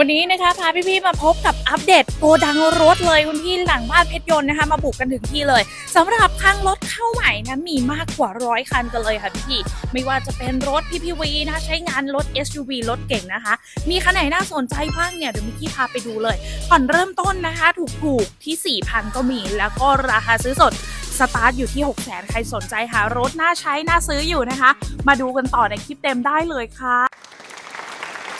วันนี้นะคะพาพี่ๆมาพบกับอัปเดตโกดังรถเลยคุณพี่หลังบ้านเพชรยนต์นะคะ มาบุกกันถึงที่เลยสำหรับคลังรถเข้าใหม่นะมีมากกว่าร้อยคันกันเลยค่ะพี่ๆไม่ว่าจะเป็นรถ PPV นะคะใช้งานรถ SUV รถเก่งนะคะ มีคันไหนน่าสนใจบ้างเนี่ยเดี๋ยวมิกกี้พาไปดูเลยผ่อนเริ่มต้นนะคะ ถูกๆที่ 4,000 ก็มีแล้วก็ราคาซื้อสดสตาร์ทอยู่ที่ 6 0 0 0 0ใครสนใจหารถน่าใช้น่าซื้ออยู่นะคะ มาดูกันต่อในคลิปเต็มได้เลยค่ะ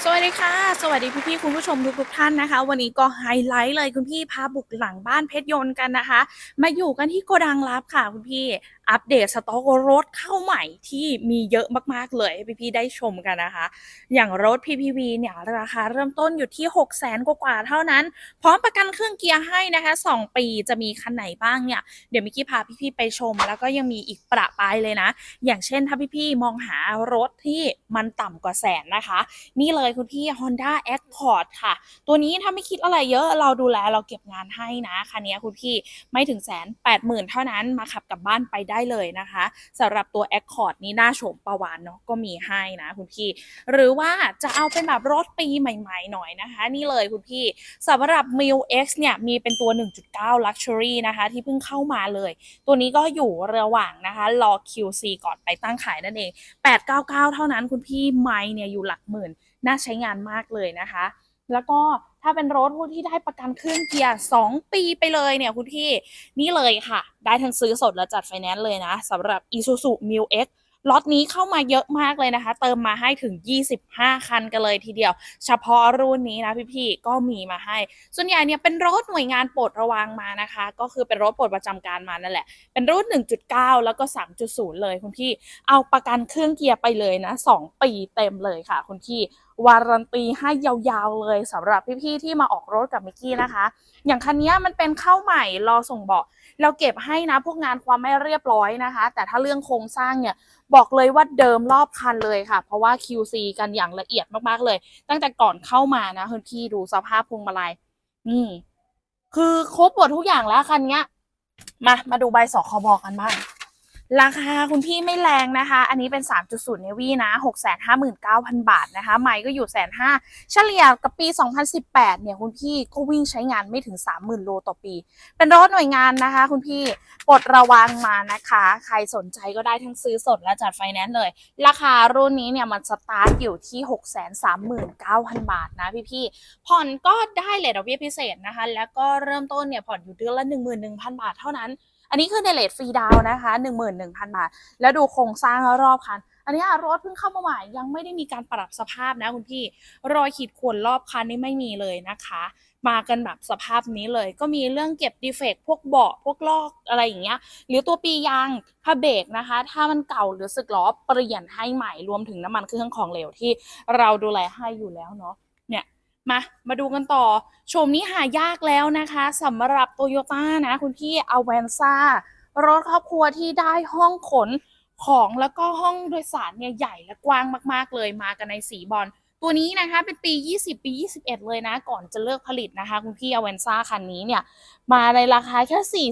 สวัสดีค่ะ สวัสดีพี่ๆคุณผู้ชมทุกๆท่านนะคะ วันนี้ก็ไฮไลท์เลยคุณพี่พาบุกหลังบ้านเพชรยนต์กันนะคะ มาอยู่กันที่โกดังลับค่ะคุณพี่อัปเดตสต็อกรถเข้าใหม่ที่มีเยอะมากๆเลยให้พี่ๆได้ชมกันนะคะ อย่างรถ PPV เนี่ยราคาเริ่มต้นอยู่ที่ 6 0 0 0 0 0กว่าๆเท่านั้น พร้อมประกันเครื่องเกียร์ให้นะคะ 2 ปีจะมีคันไหนบ้างเนี่ย เดี๋ยวมิกกี้พาพี่ๆไปชม แล้วก็ยังมีอีกประปายเลยนะ อย่างเช่นถ้าพี่ๆมองหารถที่มันต่ำกว่าแสนนะคะ นี่เลยคุณพี่ Honda Accord ค่ะ ตัวนี้ถ้าไม่คิดอะไรเยอะเราดูแลเราเก็บงานให้นะคันนี้คุณพี่ไม่ถึงแสนแปดหมื่นเท่านั้นมาขับกลับบ้านไปได้เลยนะคะสำหรับตัว Accord นี้หน้าโฉมประวานเนาะก็มีให้นะคุณพี่ หรือว่าจะเอาเป็นแบบรถปีใหม่ๆหน่อยนะคะ นี่เลยคุณพี่สำหรับ m i l X เนี่ยมีเป็นตัว 1.9 Luxury นะคะ ที่เพิ่งเข้ามาเลย ตัวนี้ก็อยู่ระหว่างนะคะรอ QC ก่อนไปตั้งขายนั่นเอง 899 เท่านั้นคุณพี่ไมเนี่ยอยู่หลักหมื่นน่าใช้งานมากเลยนะคะ แล้วก็ถ้าเป็นรถที่ได้ประกันเครื่องเกียร์ 2 ปีไปเลยเนี่ยคุณพี่นี่เลยค่ะ ได้ทั้งซื้อสดและจัดไฟแนนซ์เลยนะสำหรับ Isuzu MU-X ล็อตนี้เข้ามาเยอะมากเลยนะคะ เติมมาให้ถึง 25 คันกันเลยทีเดียว เฉพาะรุ่นนี้นะพี่ๆก็มีมาให้ ส่วนใหญ่เนี่ยเป็นรถหน่วยงานปรดระวังมานะคะ ก็คือเป็นรถปรดประจำการมานั่นแหละ เป็นรุ่น 1.9 แล้วก็ 3.0 เลยคุณพี่ เอาประกันเครื่องเกียร์ไปเลยนะ 2 ปีเต็มเลยค่ะ คุณพี่วารันตีให้ยาวๆเลยสำหรับพี่ๆที่มาออกรถกับมิกกี้นะคะ อย่างคันนี้มันเป็นเข้าใหม่รอส่งเบาะ เราเก็บให้นะพวกงานความไม่เรียบร้อยนะคะ แต่ถ้าเรื่องโครงสร้างเนี่ยบอกเลยว่าเดิมรอบคันเลยค่ะ เพราะว่า QC กันอย่างละเอียดมากๆเลย ตั้งแต่ก่อนเข้ามานะคุณพี่ดูสภาพพวงมาลัยนี่คือครบหมดทุกอย่างแล้วคันเนี้ยมามาดูใบสคบกันบ้าง ราคาคุณพี่ไม่แรงนะคะ อันนี้เป็น 3.0 เนวี่นะ 659,000 บาทนะคะใหม่ก็อยู่แสนห้าเฉลี่ยกับปี 2018 เนี่ยคุณพี่ก็วิ่งใช้งานไม่ถึง 30,000 โลต่อปี เป็นรถหน่วยงานนะคะ คุณพี่ปลดระวังมานะคะ ใครสนใจก็ได้ทั้งซื้อสดและจัดไฟแนนซ์เลย ราคารุ่นนี้เนี่ยมันสตาร์ทอยู่ที่ 639,000 บาทนะพี่ๆผ่อนก็ได้เลยดอกเบี้ยพิเศษนะคะ แล้วก็เริ่มต้นเนี่ยผ่อนอยู่เดือนละ 11,000 บาทเท่านั้น อันนี้คือในเลทฟรีดาวน์นะคะ11,000บาท แล้วดูโครงสร้างรอบคัน อันนี้รถเพิ่งเข้ามาใหม่ยังไม่ได้มีการปรับสภาพนะคุณพี่ รอยขีดข่วนรอบคันนี่ไม่มีเลยนะคะ มากันแบบสภาพนี้เลย ก็มีเรื่องเก็บดีเฟกต์พวกเบาะพวกลอกอะไรอย่างเงี้ย หรือตัวปียางผ้าเบรกนะคะ ถ้ามันเก่าหรือสึกล้อเปลี่ยนให้ใหม่รวมถึงน้ำมันเครื่องของเหลวที่เราดูแลให้อยู่แล้วเนาะ มา มาดูกันต่อโฉมนี้หายากแล้วนะคะสำหรับโตโยต้านะ คุณพี่อเวนซ่ารถครอบครัวที่ได้ห้องขนของแล้วก็ห้องโดยสารเนี่ยใหญ่และกว้างมาก ๆ เลยมากันในสีบอลตัวนี้นะคะเป็นปี 20 ปี 21 เลยนะ ก่อนจะเลิกผลิตนะคะ คุณพี่อเวนซ่าคันนี้เนี่ย มาในราคาแค่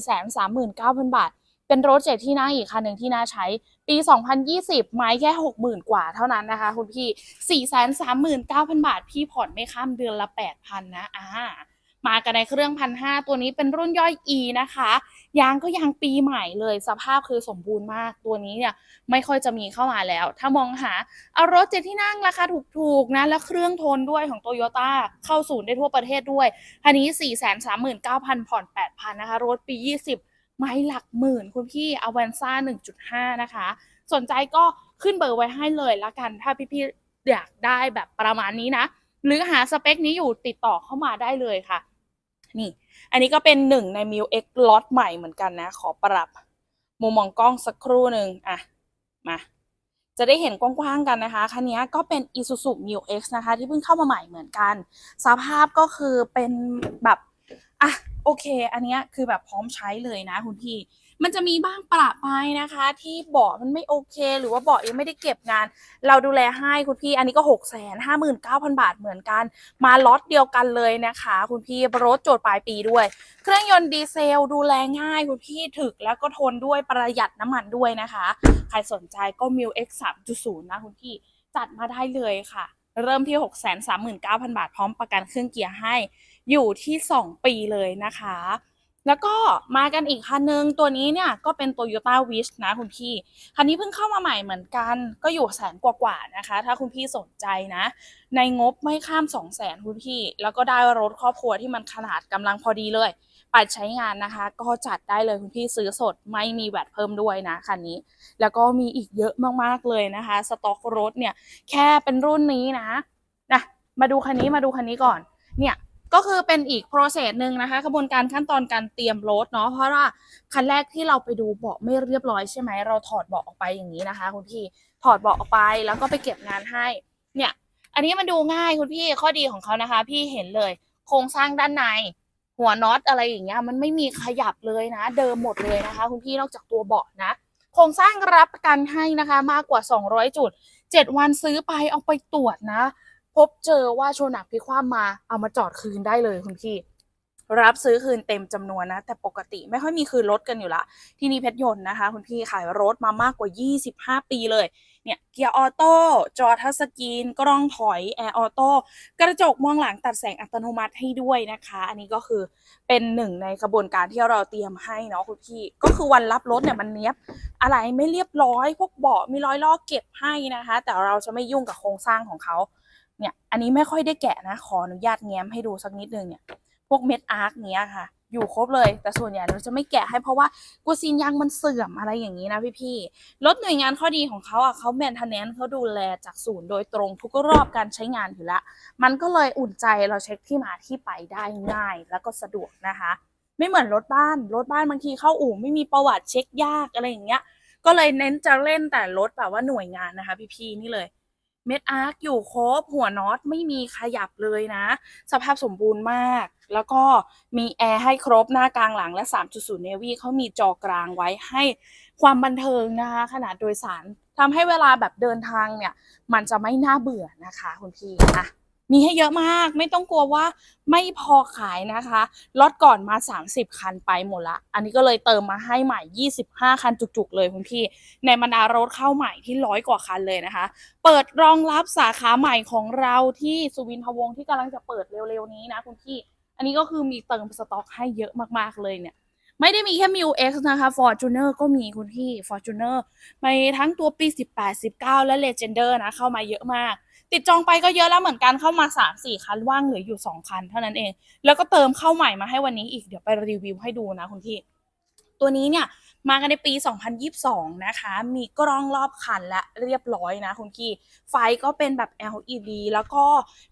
439,000 บาท เป็นรถเจ็ดที่นั่งอีกคันหนึ่งที่น่าใช้ ปี 2020 ไม้แค่ 60,000 กว่าเท่านั้นนะคะ คุณพี่ 439,000 บาท พี่ผ่อนไม่ข้ามเดือนละ 8,000 นะอ่ามากันในเครื่องพันห้าตัวนี้เป็นรุ่นย่อย E นะคะ ยางก็ยางปีใหม่เลย สภาพคือสมบูรณ์มาก ตัวนี้เนี่ยไม่ค่อยจะมีเข้ามาแล้ว ถ้ามองหาเอารถเจ็ดที่นั่งราคาถูกๆนะ และเครื่องทนด้วยของโตโยต้าเข้าศูนย์ได้ทั่วประเทศด้วย อันนี้ 439,000 ผ่อน 8,000 นะคะ รถปี 20 ไม่หลักหมื่นคุณพี่อเวนซ่า1.5 นะคะ สนใจก็ขึ้นเบอร์ไว้ให้เลยละกัน ถ้าพี่ๆอยากได้แบบประมาณนี้นะ หรือหาสเปคนี้อยู่ติดต่อเข้ามาได้เลยค่ะ นี่ อันนี้ก็เป็นหนึ่งใน m ิ l X ล็อตใหม่เหมือนกันนะ ขอปรับมุมมองกล้องสักครู่หนึ่งอะ มาจะได้เห็นกว้างๆกันนะคะ คันนี้ก็เป็น Isuzu m i l X นะคะ ที่เพิ่งเข้ามาใหม่เหมือนกัน สภาพก็คือเป็นแบบ อะโอเค อันนี้คือแบบพร้อมใช้เลยนะคุณพี่ มันจะมีบ้างประปายนะคะ ที่เบาะมันไม่โอเค หรือว่าเบาะยังไม่ได้เก็บงาน เราดูแลให้คุณพี่ อันนี้ก็6 5 9 0 0 0บาทเหมือนกัน มาล็อตเดียวกันเลยนะคะ คุณพี่รถโจทย์ปลายปีด้วย เครื่องยนต์ดีเซลดูแลง่ายคุณพี่ถึกแล้วก็ทนด้วยประหยัดน้ำมันด้วยนะคะ ใครสนใจก็มิว X 3.0นะคุณพี่จัดมาได้เลยค่ะ เริ่มที่639,000 บาทพร้อมประกันเครื่องเกียร์ให้ อยู่ที่ 2 ปีเลยนะคะ แล้วก็มากันอีกคันนึง ตัวนี้เนี่ยก็เป็น Toyota Wish นะคุณพี่ คันนี้เพิ่งเข้ามาใหม่เหมือนกัน ก็อยู่แสนกว่าๆนะคะ ถ้าคุณพี่สนใจนะ ในงบไม่ข้าม 2 0 0แสนคุณพี่ แล้วก็ได้รถครอบครัวที่มันขนาดกำลังพอดีเลยไปใช้งานนะคะ ก็จัดได้เลยคุณพี่ซื้อสดไม่มีแวดเพิ่มด้วยนะคันนี้ แล้วก็มีอีกเยอะมากๆเลยนะคะ สต็อกรถเนี่ยแค่เป็นรุ่นนี้นะนะมาดูคันนี้มาดูคันนี้ก่อน เนี่ย ก็คือเป็นอีก process หนึ่งนะคะกระบวนการขั้นตอนการเตรียมรถเนาะเพราะว่าคันแรกที่เราไปดูเบาะไม่เรียบร้อยใช่ไหมเราถอดเบาะออกไปอย่างนี้นะคะคุณพี่ถอดเบาะออกไปแล้วก็ไปเก็บงานให้เนี่ยอันนี้มันดูง่ายคุณพี่ข้อดีของเขานะคะ พี่เห็นเลย โครงสร้างด้านใน หัวน็อตอะไรอย่างเงี้ยมันไม่มีขยับเลยนะ เดิมหมดเลยนะคะ คุณพี่นอกจากตัวเบาะนะ โครงสร้างรับประกันให้นะคะ มากกว่า 200 จุด 7 วันซื้อไปเอาไปตรวจนะ พบเจอว่าโชว์หนักพิคว่ำมาเอามาจอดคืนได้เลยคุณพี่ รับซื้อคืนเต็มจำนวนนะ แต่ปกติไม่ค่อยมีคืนรถกันอยู่ละ ที่นี่เพชรยนต์นะคะ คุณพี่ขายรถมามากกว่า 25 ปีเลยเนี่ยเกียร์ออโต้จอทัชสกรีน กล้องถอยแอร์ออโต้กระจกมองหลังตัดแสงอัตโนมัติให้ด้วยนะคะ อันนี้ก็คือเป็นหนึ่งในกระบวนการที่เราเตรียมให้เนาะคุณพี่ ก็คือวันรับรถเนี่ยมันเนี้ยบอะไรไม่เรียบร้อย พวกเบาะมีรอยลอกเก็บให้นะคะ แต่เราจะไม่ยุ่งกับโครงสร้างของเขา เนี่ย อันนี้ไม่ค่อยได้แกะนะ ขออนุญาตแง้มให้ดูสักนิดนึงเนี่ย พวกเม็ดอาร์คเนี้ยค่ะ อยู่ครบเลย แต่ส่วนใหญ่เราจะไม่แกะให้เพราะว่ากลัวซีนยางมันเสื่อมอะไรอย่างนี้นะพี่ๆ รถหน่วยงานข้อดีของเขาอะเขาแมนเทนแนนเขาดูแลจากศูนย์โดยตรงทุกรอบการใช้งานอยู่ละ มันก็เลยอุ่นใจเราเช็คที่มาที่ไปได้ง่าย แล้วก็สะดวกนะคะ ไม่เหมือนรถบ้าน รถบ้านบางทีเข้าอู่ไม่มีประวัติเช็คยากอะไรอย่างเงี้ย ก็เลยเน้นจะเล่นแต่รถแบบว่าหน่วยงานนะคะ พี่ๆนี่เลย เม็ดอาร์คอยู่ครบ หัวน็อตไม่มีขยับเลยนะ สภาพสมบูรณ์มาก แล้วก็มีแอร์ให้ครบหน้ากลางหลังและ 3.0เนวีเขามีจอกลางไว้ให้ความบันเทิงนะคะ ขนาดโดยสารทำให้เวลาแบบเดินทางเนี่ย มันจะไม่น่าเบื่อนะคะคุณพี่อะ มีให้เยอะมาก ไม่ต้องกลัวว่าไม่พอขายนะคะล็อตก่อนมา 30 คันไปหมดละ อันนี้ก็เลยเติมมาให้ใหม่ 25 คันจุกๆ เลยคุณพี่ ในบรรดารถเข้าใหม่ที่ร้อยกว่าคันเลยนะคะ เปิดรองรับสาขาใหม่ของเราที่สุวินทวงศ์ที่กำลังจะเปิดเร็วๆนี้นะคุณพี่ อันนี้ก็คือมีเติมสต็อกให้เยอะมากๆเลยเนี่ยไม่ได้มีแค่ m ิ X นะคะ Fortuner ก็มีคุณพี่ Fortuner มีทั้งตัวปี 18 19 และ Legender นะ เข้ามาเยอะมาก ติดจองไปก็เยอะแล้วเหมือนกันเข้ามา3-4คันว่างเหลืออยู่ 2 คันเท่านั้นเอง แล้วก็เติมเข้าใหม่มาให้วันนี้อีกเดี๋ยวไปรีวิวให้ดูนะคุณพี่ ตัวนี้เนี่ยมากันในปี 2022 นะคะ มีกล้องรอบคันและเรียบร้อยนะคุณพี่ไฟก็เป็นแบบ LED แล้วก็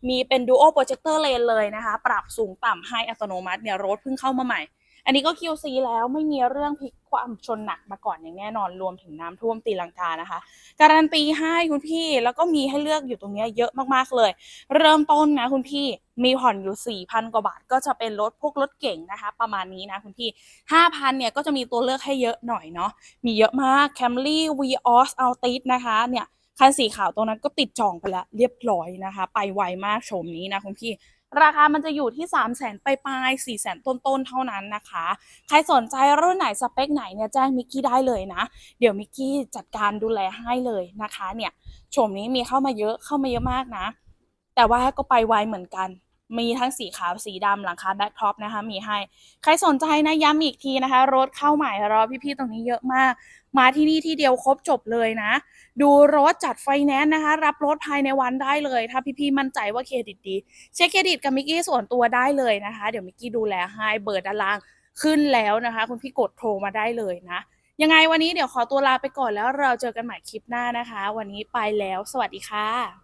มีเป็น Dual Projector Lane เลยนะคะ ปรับสูงต่ำให้อัตโนมัติเนี่ยรถเพิ่งเข้ามาใหม่ อันนี้ก็ QC แล้วไม่มีเรื่องพลิกความชนหนักมาก่อนอย่างแน่นอนรวมถึงน้ำท่วมตีลังกานะคะ การันตีให้คุณพี่แล้วก็มีให้เลือกอยู่ตรงนี้เยอะมากๆเลย เริ่มต้นนะคุณพี่มีผ่อนอยู่ 4,000 กว่าบาท ก็จะเป็นรถพวกรถเก่งนะคะ ประมาณนี้นะคุณพี่ 5,000 เนี่ยก็จะมีตัวเลือกให้เยอะหน่อยเนาะมีเยอะมาก Camry Vios Altis นะคะเนี่ยคันสีขาวตรงนั้นก็ติดจองไปแล้วเรียบร้อยนะคะ ไปไวมากโฉมนี้นะคุณพี่ ราคามันจะอยู่ที่ 3 0 0 0 0 0ปลายๆ4 0 0 0 0ต้นๆ เท่านั้นนะคะ ใครสนใจรุ่นไหนสเปคไหนเนี่ยแจ้งมิกกี้ได้เลยนะ เดี๋ยวมิกกี้จัดการดูแลให้เลยนะคะเนี่ยโฉมนี้มีเข้ามาเยอะเข้ามาเยอะมากนะ แต่ว่าก็ไปไวเหมือนกัน มีทั้งสีขาวสีดำหลังคาแบ็คท็อปนะคะ มีให้ ใครสนใจนะย้ำอีกทีนะคะ รถเข้าใหม่รอพี่ๆตรงนี้เยอะมาก มาที่นี่ที่เดียวครบจบเลยนะ ดูรถจัดไฟแนนซ์นะคะ รับรถภายในวันได้เลย ถ้าพี่ๆมั่นใจว่าเครดิตดี เช็คเครดิตกับมิกกี้ส่วนตัวได้เลยนะคะ เดี๋ยวมิกกี้ดูแลให้เบอร์ด้านล่างขึ้นแล้วนะคะ คุณพี่กดโทรมาได้เลยนะ ยังไงวันนี้เดี๋ยวขอตัวลาไปก่อนแล้วเราเจอกันใหม่คลิปหน้านะคะ วันนี้ไปแล้ว สวัสดีค่ะ